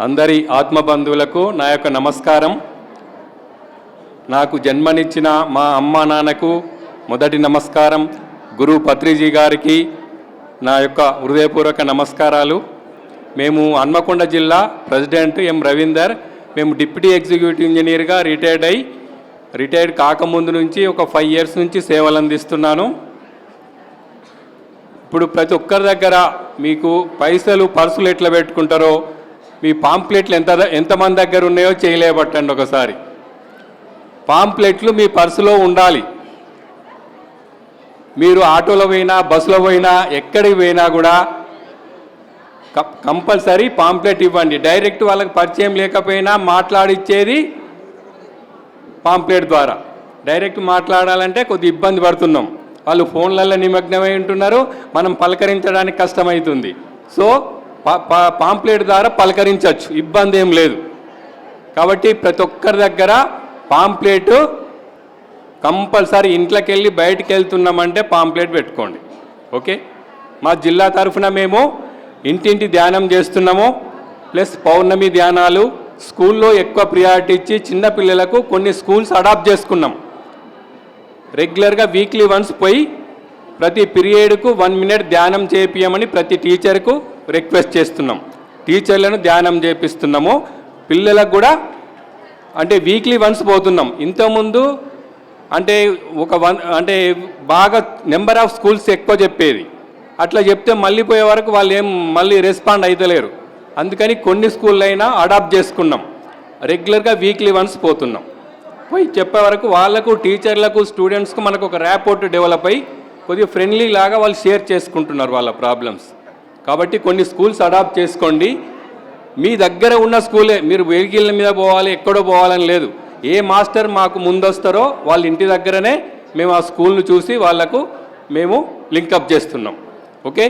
అందరి ఆత్మబంధువులకు నా యొక్క నమస్కారం. నాకు జన్మనిచ్చిన మా అమ్మ నాన్నకు మొదటి నమస్కారం. గురు పత్రిజీ గారికి నా యొక్క హృదయపూర్వక నమస్కారాలు. మేము హన్మకొండ జిల్లా ప్రెసిడెంట్ ఎం రవీందర్ మేము డిప్యూటీ ఎగ్జిక్యూటివ్ ఇంజనీర్గా రిటైర్డ్ అయి రిటైర్డ్ కాకముందు నుంచి ఒక ఫైవ్ ఇయర్స్ నుంచి సేవలు అందిస్తున్నాను. ఇప్పుడు ప్రతి ఒక్కరి దగ్గర మీకు పైసలు పర్సులు ఎట్లా పెట్టుకుంటారో మీ పాంప్లెట్లు ఎంత ఎంతమంది దగ్గర ఉన్నాయో చేయలేబట్టండి ఒకసారి. పాంప్లెట్లు మీ పర్సులో ఉండాలి. మీరు ఆటోలో పోయినా బస్సులో పోయినా ఎక్కడికి పోయినా కూడా కంపల్సరీ పాంప్లెట్ ఇవ్వండి. డైరెక్ట్ వాళ్ళకి పరిచయం లేకపోయినా మాట్లాడిచ్చేది పాంప్లెట్ ద్వారా. డైరెక్ట్ మాట్లాడాలంటే కొద్ది ఇబ్బంది పడుతున్నాం. వాళ్ళు ఫోన్లలో నిమగ్నమై ఉంటున్నారు. మనం పలకరించడానికి కష్టమవుతుంది సో పాంప్లెట్ ద్వారా పలకరించవచ్చు. ఇబ్బంది ఏం లేదు. కాబట్టి ప్రతి ఒక్కరి దగ్గర పాంప్లెట్ కంపల్సరీ ఇంట్లోకి వెళ్ళి బయటికి వెళ్తున్నామంటే పాంప్లెట్ పెట్టుకోండి. ఓకే? మా జిల్లా తరఫున మేము ఇంటింటి ధ్యానం చేస్తున్నాము. ప్లస్ పౌర్ణమి ధ్యానాలు స్కూల్లో ఎక్కువ ప్రియారిటీ ఇచ్చి చిన్నపిల్లలకు కొన్ని స్కూల్స్ అడాప్ట్ చేసుకున్నాం. రెగ్యులర్గా వీక్లీ వన్స్ పోయి ప్రతి పీరియడ్కు వన్ మినిట్ ధ్యానం చేపియమని ప్రతి టీచర్కు రిక్వెస్ట్ చేస్తున్నాం. టీచర్లను ధ్యానం చేపిస్తున్నాము. పిల్లలకు కూడా అంటే వీక్లీ వన్స్ పోతున్నాం. ఇంతకుముందు అంటే ఒక వన్ అంటే బాగా నెంబర్ ఆఫ్ స్కూల్స్ ఎక్కువ చెప్పేది. అట్లా చెప్తే మళ్ళీ పోయే వరకు వాళ్ళు ఏం మళ్ళీ రెస్పాండ్ అవుతలేరు అందుకని కొన్ని స్కూళ్ళైనా అయినా అడాప్ట్ చేసుకున్నాం. రెగ్యులర్గా వీక్లీ వన్స్ పోతున్నాం. పోయి చెప్పే వరకు వాళ్ళకు టీచర్లకు స్టూడెంట్స్కు మనకు ఒక ర్యాపోర్ట్ డెవలప్ అయ్యి కొద్దిగా ఫ్రెండ్లీ లాగా వాళ్ళు షేర్ చేసుకుంటున్నారు వాళ్ళ ప్రాబ్లమ్స్ కాబట్టి కొన్ని స్కూల్స్ అడాప్ట్ చేసుకోండి. మీ దగ్గర ఉన్న స్కూలే మీరు వెహికల్ మీద పోవాలి ఎక్కడో పోవాలని లేదు. ఏ మాస్టర్ మాకు ముందొస్తారో వాళ్ళ ఇంటి దగ్గరనే మేము ఆ స్కూల్ను చూసి వాళ్ళకు మేము లింకప్ చేస్తున్నాం. ఓకే?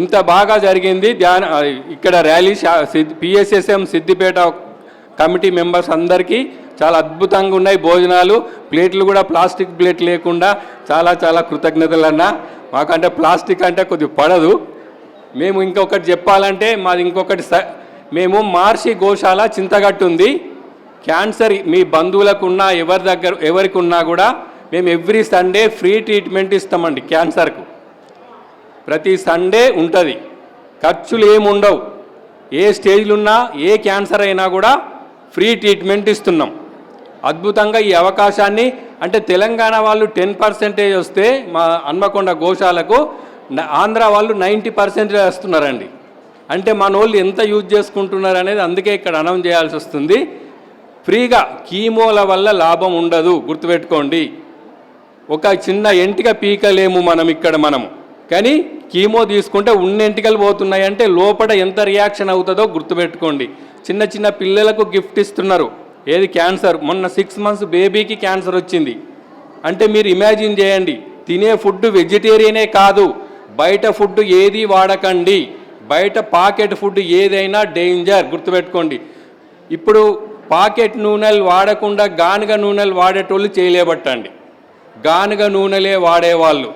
ఇంత బాగా జరిగింది. ధ్యాన ఇక్కడ rally PSSM Siddipet committee members అందరికీ చాలా అద్భుతంగా ఉన్నాయి భోజనాలు. ప్లేట్లు కూడా ప్లాస్టిక్ ప్లేట్ లేకుండా చాలా చాలా కృతజ్ఞతలు అన్న మాకంటే ప్లాస్టిక్ అంటే కొద్దిగా పడదు. మేము ఇంకొకటి చెప్పాలంటే మాది ఇంకొకటి స మేము మార్షి గోశాల చింతగట్టు ఉంది. క్యాన్సర్ మీ బంధువులకున్నా ఎవరి దగ్గర ఎవరికి ఉన్నా కూడా మేము ఎవ్రీ సండే ఫ్రీ ట్రీట్మెంట్ ఇస్తామండి క్యాన్సర్కు. ప్రతి సండే ఉంటుంది. ఖర్చులు ఏమి ఉండవు ఏ స్టేజ్లు ఉన్నా ఏ క్యాన్సర్ అయినా కూడా ఫ్రీ ట్రీట్మెంట్ ఇస్తున్నాం. అద్భుతంగా ఈ అవకాశాన్ని అంటే తెలంగాణ వాళ్ళు టెన్ పర్సెంటేజ్ వస్తే మా హన్మకొండ గోశాలకు ఆంధ్ర వాళ్ళు నైంటీ పర్సెంట్ వేస్తున్నారండి. అంటే మన వాళ్ళు ఎంత యూజ్ చేసుకుంటున్నారు అనేది అందుకే ఇక్కడ అనౌన్స్ చేయాల్సి వస్తుంది. ఫ్రీగా కీమోల వల్ల లాభం ఉండదు గుర్తుపెట్టుకోండి. ఒక చిన్న ఎంటిక పీకలేము మనం ఇక్కడ మనము. కానీ కీమో తీసుకుంటే ఉన్న ఎంటికలు పోతున్నాయి అంటే లోపల ఎంత రియాక్షన్ అవుతుందో గుర్తుపెట్టుకోండి. చిన్న చిన్న పిల్లలకు గిఫ్ట్ ఇస్తున్నారు. ఏది క్యాన్సర్? మొన్న సిక్స్ మంత్స్ బేబీకి క్యాన్సర్ వచ్చింది. అంటే మీరు ఇమాజిన్ చేయండి తినే ఫుడ్ వెజిటేరియనే కాదు. బయట ఫుడ్ ఏది వాడకండి. బయట పాకెట్ ఫుడ్ ఏదైనా డేంజర్ గుర్తుపెట్టుకోండి. ఇప్పుడు పాకెట్ నూనెలు వాడకుండా గానుగ నూనెలు వాడేటోళ్ళు చేయలేబట్టండి. గానుగ నూనెలే వాడేవాళ్ళు.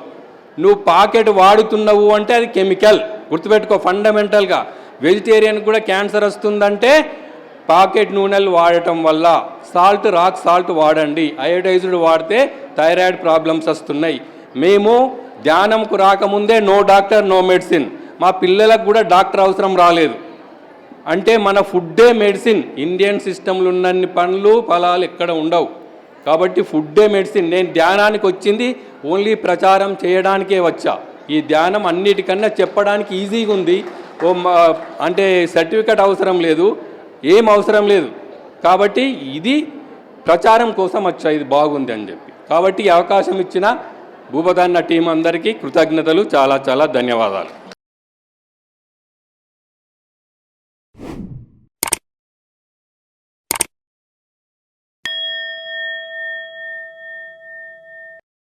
నువ్వు పాకెట్ వాడుతున్నావు అంటే అది కెమికల్. గుర్తుపెట్టుకో ఫండమెంటల్గా. వెజిటేరియన్ కూడా క్యాన్సర్ వస్తుందంటే పాకెట్ నూనెలు వాడటం వల్ల సాల్ట్ రాక్ సాల్ట్ వాడండి. అయోడైజ్డ్ వాడితే థైరాయిడ్ ప్రాబ్లమ్స్ వస్తున్నాయి. మేము ధ్యానంకు రాకముందే నో డాక్టర్ నో మెడిసిన్ మా పిల్లలకు కూడా డాక్టర్ అవసరం రాలేదు. అంటే మన ఫుడ్డే మెడిసిన్ ఇండియన్ సిస్టంలో ఉన్నన్ని పండ్లు ఫలాలు ఎక్కడ ఉండవు. కాబట్టి ఫుడ్డే మెడిసిన్ నేను ధ్యానానికి వచ్చింది ఓన్లీ ప్రచారం చేయడానికే వచ్చా. ఈ ధ్యానం అన్నిటికన్నా చెప్పడానికి ఈజీగా ఉంది. ఓ అంటే సర్టిఫికెట్ అవసరం లేదు. ఏం అవసరం లేదు. కాబట్టి ఇది ప్రచారం కోసం వచ్చా ఇది బాగుంది అని చెప్పి. కాబట్టి అవకాశం ఇచ్చిన భూపదాన్న టీం అందరికీ కృతజ్ఞతలు చాలా చాలా ధన్యవాదాలు.